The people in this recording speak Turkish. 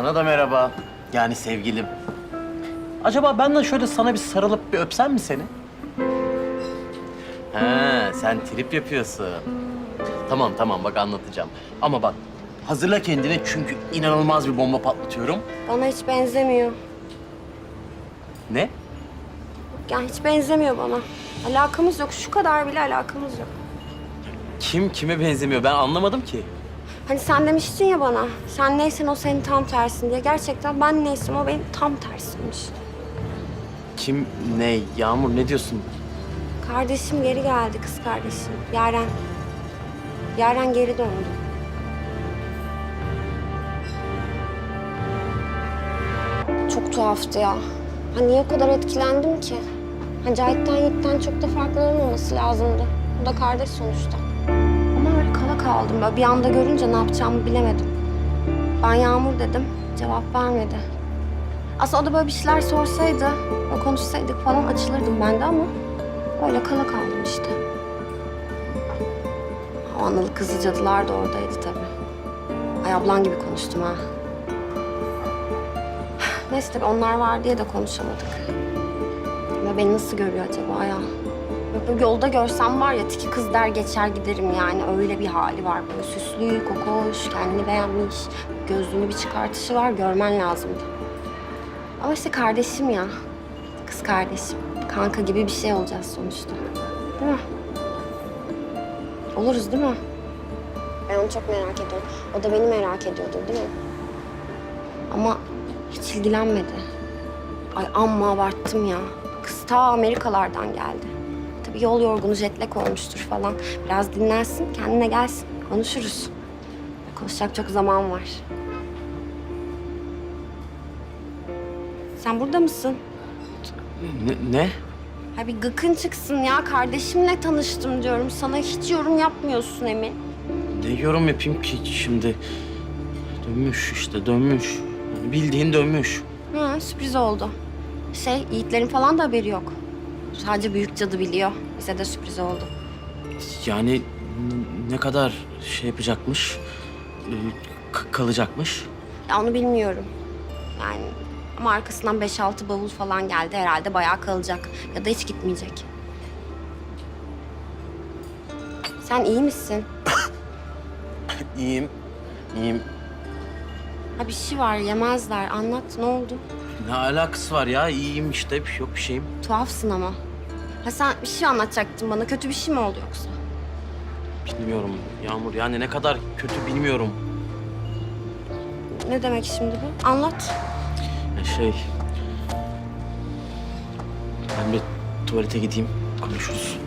Sana da merhaba. Yani sevgilim. Acaba ben de şöyle sana bir sarılıp bir öpsem mi seni? He, sen trip yapıyorsun. Tamam tamam bak anlatacağım. Ama bak hazırla kendini çünkü inanılmaz bir bomba patlatıyorum. Bana hiç benzemiyor. Ne? Yani hiç benzemiyor bana. Alakamız yok. Şu kadar bile alakamız yok. Kim kime benzemiyor ben anlamadım ki. Hani sen demiştin ya bana, sen neysen o senin tam tersin diye. Gerçekten ben neysem o benim tam tersimmiş. Kim ne Yağmur ne diyorsun? Kardeşim geri geldi, kız kardeşim. Yaren. Yaren geri döndü. Çok tuhaftı ya. Ha niye o kadar etkilendim ki? Ha Cahit'ten Yiğit'ten çok da farklı olmaması lazımdı. Bu da kardeş sonuçta. Ama öyle kala kaldım. Böyle bir anda görünce ne yapacağımı bilemedim. Ben Yağmur dedim, cevap vermedi. Aslında o da böyle bir şeyler sorsaydı, böyle konuşsaydık falan açılırdım ben de ama öyle kala kaldım işte. O analı kızı cadılar da oradaydı tabii. Ay ablan gibi konuştum ha. Neyse tabii onlar var diye de konuşamadık. Ama beni nasıl görüyor acaba ya? Yolda görsem var ya tiki kız der geçer giderim yani. Öyle bir hali var. Böyle süslü, kokoş, kendini beğenmiş. Gözlüğünü bir çıkartışı var. Görmen lazımdı. Ama işte kardeşim ya. Kız kardeşim. Kanka gibi bir şey olacağız sonuçta. Değil mi? Oluruz değil mi? Ben onu çok merak ediyorum. O da beni merak ediyordu değil mi? Ama hiç ilgilenmedi. Ay amma abarttım ya. Kız ta Amerikalardan geldi. Tabii yol yorgunu jetlek olmuştur falan. Biraz dinlensin, kendine gelsin. Konuşuruz. Konuşacak çok zaman var. Sen burada mısın? Ne? ne? Ha bir gıkın çıksın ya. Kardeşimle tanıştım diyorum. Sana hiç yorum yapmıyorsun Emin. Ne yorum yapayım ki şimdi? Dönmüş işte dönmüş. Yani bildiğin dönmüş. Ha, sürpriz oldu. Şey, Yiğitlerin falan da haberi yok. Sadece büyük cadı biliyor. Bize de sürpriz oldu. Yani ne kadar şey yapacakmış, e, kalacakmış. Ya onu bilmiyorum. Yani ama arkasından 5-6 bavul falan geldi herhalde. Bayağı kalacak. Ya da hiç gitmeyecek. Sen iyi misin? İyiyim, iyiyim. Ha bir şey var yemezler. Anlat ne oldu? Ne alakası var ya? İyiyim işte, bir şey yok bir şeyim. Tuhafsın ama. Ha sen bir şey anlatacaktın bana. Kötü bir şey mi oldu yoksa? Bilmiyorum Yağmur, yani ne kadar kötü bilmiyorum. Ne demek şimdi bu? Anlat. Ya şey... Ben bir tuvalete gideyim, konuşuruz.